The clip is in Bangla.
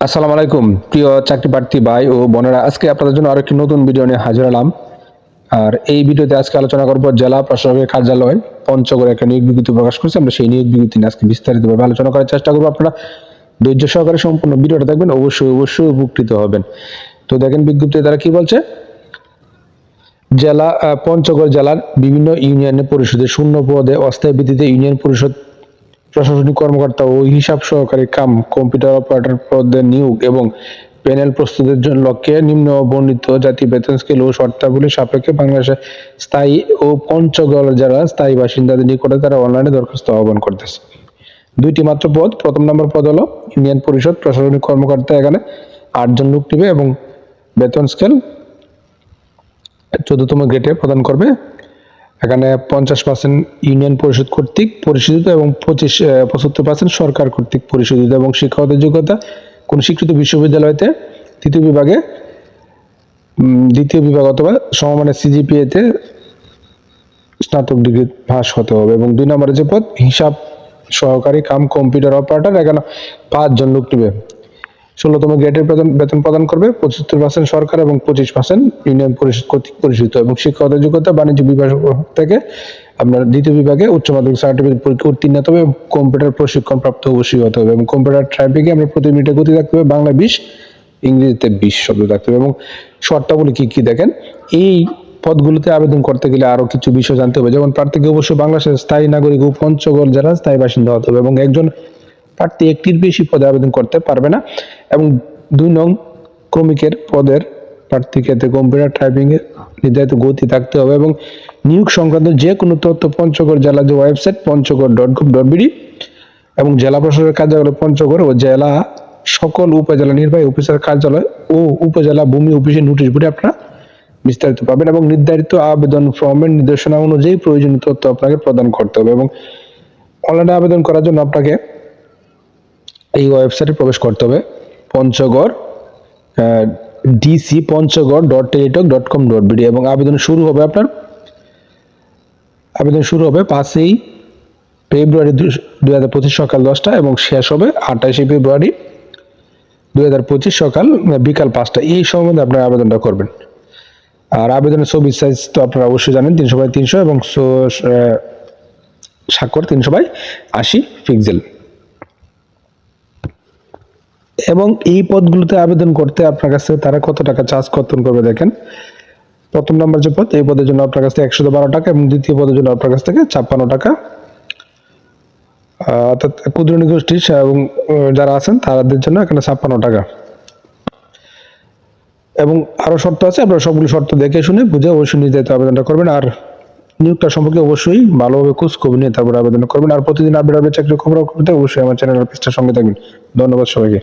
আসসালামু আলাইকুম, প্রিয় চাকরি প্রার্থী ভাই ও বোনেরা, আজকে আপনাদের জন্য আরেকটি নতুন ভিডিও নিয়ে হাজির হলাম। আর এই ভিডিওতে আজকে আলোচনা করব জেলা প্রশাসকের কার্যালয়, পঞ্চগড়ে একটা নিয়োগ বিজ্ঞপ্তি প্রকাশ করেছে। আমরা সেই নিয়োগ বিজ্ঞপ্তি নিয়ে আজকে বিস্তারিতভাবে আলোচনা করার চেষ্টা করব। আপনারা ধৈর্য সহকারে সম্পূর্ণ ভিডিওটা দেখবেন, অবশ্যই অবশ্যই উপকৃত হবেন। তো দেখেন বিজ্ঞপ্তি তারা কি বলছে? জেলা পঞ্চগড় জেলার বিভিন্ন ইউনিয়নের পরিষদের শূন্য পদে অস্থায়ী ভিত্তিতে ইউনিয়ন পরিষদ প্রশাসনিক কর্মকর্তা ও হিসাব সহকারী কাম, কম্পিউটার অপারেটর পদে নিয়োগ এবং প্যানেল প্রস্তুতের জন্য লক্ষ্যে নিম্ন বর্ণিত জাতি বেতন স্কেল ও শর্তাবলী সাপেক্ষে বাংলাদেশে স্থায়ী ও পঞ্চগড় জেলার স্থায়ী বাসিন্দাদের নিকটে তারা অনলাইনে দরখাস্ত আহ্বান করতেছে। দুইটি মাত্র পদ, প্রথম নম্বর পদ হলো ইউনিয়ন পরিষদ, প্রশাসনিক কর্মকর্তা এখানে আটজন লোক নিবে এবং বেতন স্কেল চোদ্দতম গ্রেডে প্রদান করবে। এখানে পঞ্চাশ পার্সেন্ট ইউনিয়ন পরিষদ কর্তৃক পরিশোধিত এবং পঁচিশ পঁচাত্তর পার্সেন্ট সরকার কর্তৃক পরিশোধিত এবং শিক্ষাগত যোগ্যতা কোন স্বীকৃত বিশ্ববিদ্যালয়তে তৃতীয় বিভাগে দ্বিতীয় বিভাগ অথবা সমমানের সিজিপিএতে স্নাতক ডিগ্রি পাস হতে হবে এবং দুই নম্বরে যে পদ হিসাব সহকারী কাম কম্পিউটার অপারেটর, এখানে পাঁচজন লোক নেবে। ষোলোতম গ্রেডের বেতন প্রদান করবে পঁচাত্তর পার্সেন্ট সরকার এবং পঁচিশ পার্সেন্ট ইউনিয়ন পরিষদ কর্তৃক পরিচালিত এবং শিক্ষাগত যোগ্যতা বাণিজ্য বিভাগ থেকে আপনার দ্বিতীয় বিভাগে উচ্চ মাধ্যমিক সার্টিফিকেট পরীক্ষা উত্তীর্ণ হতে হবে এবং কম্পিউটার প্রশিক্ষণ প্রাপ্ত অবশ্যই হতে হবে। এবং কম্পিউটার ট্রাইপিংয়ে আমরা প্রতি মিনিটে গতি থাকতে হবে, বাংলা বিশ, ইংরেজিতে বিশ শব্দ থাকতে হবে। এবং শর্তাবলী কী কী দেখেন? এই পদগুলোতে আবেদন করতে গেলে আরও কিছু বিষয় জানতে হবে। যেমন প্রার্থীকে অবশ্যই বাংলাদেশের স্থায়ী নাগরিক ও পঞ্চগড় জেলার স্থায়ী বাসিন্দা হতে হবে এবং একজন প্রার্থী একটির বেশি পদে আবেদন করতে পারবে না এবং দুই নং ক্রমিকের পদের প্রার্থী ক্ষেত্রে কম্পিউটার টাইপিং এর নির্ধারিত গতি থাকতে হবে এবং নিয়োগ সংক্রান্ত যে কোনো তথ্য পঞ্চগড় জেলা যে website Panchagarh dot gov dot BD এবং জেলা প্রশাসনের কার্যালয় পঞ্চগড় ও জেলা সকল উপজেলা নির্বাহী অফিসার কার্যালয় ও উপজেলা ভূমি অফিসের নোটিশ বোর্ডে আপনারা বিস্তারিত পাবেন এবং নির্ধারিত আবেদন ফর্মের নির্দেশনা অনুযায়ী প্রয়োজনীয় তথ্য আপনাকে প্রদান করতে হবে এবং অনলাইনে আবেদন করার জন্য আপনাকে এই ওয়েবসাইটে প্রবেশ করতে হবে। Panchagarh DC Panchagarh dot Teletalk dot com dot BD এবং আবেদন শুরু হবে আপনার, আবেদন শুরু হবে পাঁচই ফেব্রুয়ারি দু হাজার পঁচিশ সকাল দশটা এবং শেষ হবে আঠাশে ফেব্রুয়ারি দু হাজার পঁচিশ সকাল বিকাল পাঁচটা। এই মধ্যে আপনার আবেদনটা করবেন। আর আবেদনের ছবির সাইজ তো আপনারা অবশ্যই জানেন, তিনশো বাই তিনশো এবং স্বাক্ষর তিনশো বাই আশি পিক্সেল এবং এই পদগুলোতে আবেদন করতে আপনার কাছে তারা কত টাকা চার্জ কর্তন করবে দেখেন। প্রথম নম্বর যে পদ, এই পদের জন্য আপনার কাছ থেকে একশো বারো টাকা এবং দ্বিতীয় পদের জন্য আপনার কাছ থেকে ছাপ্পান্ন টাকা। অর্থাৎ ক্ষুদ্র নিগোষ্ঠী এবং যারা আছেন তাদের জন্য এখানে ছাপ্পান্ন টাকা। এবং আরও শর্ত আছে, আপনারা সবগুলো শর্ত দেখে শুনে বুঝে অবশ্যই নির্ধারিত আবেদনটা করবেন। আর নিয়োগটা সম্পর্কে অবশ্যই ভালোভাবে খোঁজ খবর নিয়ে তারপরে আবেদন করবেন। আর প্রতিদিন আপডেট আপডেট চাকরি খবর করতে অবশ্যই আমার চ্যানেলের পেজটার সঙ্গে থাকবেন। ধন্যবাদ সবাইকে।